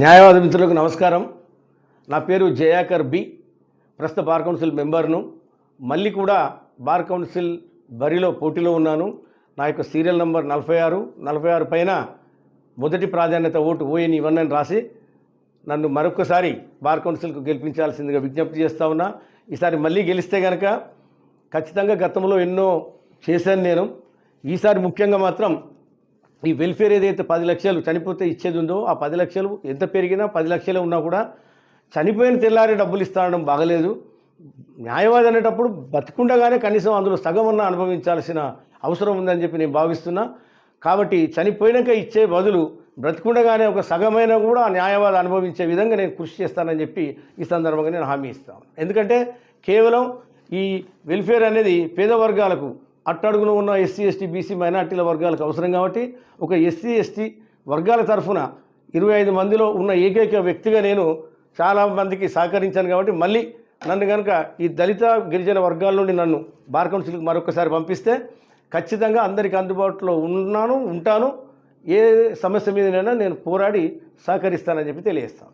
న్యాయవాద మిత్రులకు నమస్కారం. నా పేరు జయాకర్ బి. ప్రస్తుత బార్ కౌన్సిల్ మెంబర్ను. మళ్ళీ కూడా బార్ కౌన్సిల్ బరిలో పోటీలో ఉన్నాను. నా యొక్క సీరియల్ నంబర్ నలభై ఆరు నలభై ఆరు పైన మొదటి ప్రాధాన్యత ఓటు ఓఎన్ ఇవన్నీ రాసి నన్ను మరొకసారి బార్ కౌన్సిల్కు గెలిపించాల్సిందిగా విజ్ఞప్తి చేస్తా ఉన్నా. ఈసారి మళ్ళీ గెలిస్తే కనుక ఖచ్చితంగా గతంలో ఎన్నో చేశాను నేను. ఈసారి ముఖ్యంగా మాత్రం ఈ వెల్ఫేర్ ఏదైతే పది లక్షలు చనిపోతే ఇచ్చేది ఉందో ఆ పది లక్షలు ఎంత పెరిగినా పది లక్షలే ఉన్నా కూడా చనిపోయిన తెల్లారి డబ్బులు ఇస్తానడం బాగలేదు. న్యాయవాది అనేటప్పుడు బతికుండగానే కనీసం అందులో సగం ఉన్న అనుభవించాల్సిన అవసరం ఉందని చెప్పి నేను భావిస్తున్నా. కాబట్టి చనిపోయినాక ఇచ్చే బదులు బ్రతికుండగానే ఒక సగమైన కూడా ఆ న్యాయవాది అనుభవించే విధంగా నేను కృషి చేస్తానని చెప్పి ఈ సందర్భంగా నేను హామీ ఇస్తాను ఎందుకంటే కేవలం ఈ వెల్ఫేర్ అనేది పేద వర్గాలకు అట్టడుగున ఉన్న ఎస్సీ ఎస్టీ బీసీ మైనార్టీల వర్గాలకు అవసరం కాబట్టి ఒక ఎస్సీ ఎస్టీ వర్గాల తరఫున ఇరవై ఐదు మందిలో ఉన్న ఏకైక వ్యక్తిగా నేను చాలా మందికి సహకరించాను కాబట్టి మళ్ళీ నన్ను కనుక ఈ దళిత గిరిజన వర్గాల నుండి నన్ను బార్ కౌన్సిల్కి మరొకసారి పంపిస్తే ఖచ్చితంగా అందరికీ అందుబాటులో ఉన్నాను ఉంటాను. ఏ సమస్య మీదనైనా నేను పోరాడి సహకరిస్తానని చెప్పి తెలియజేస్తాను.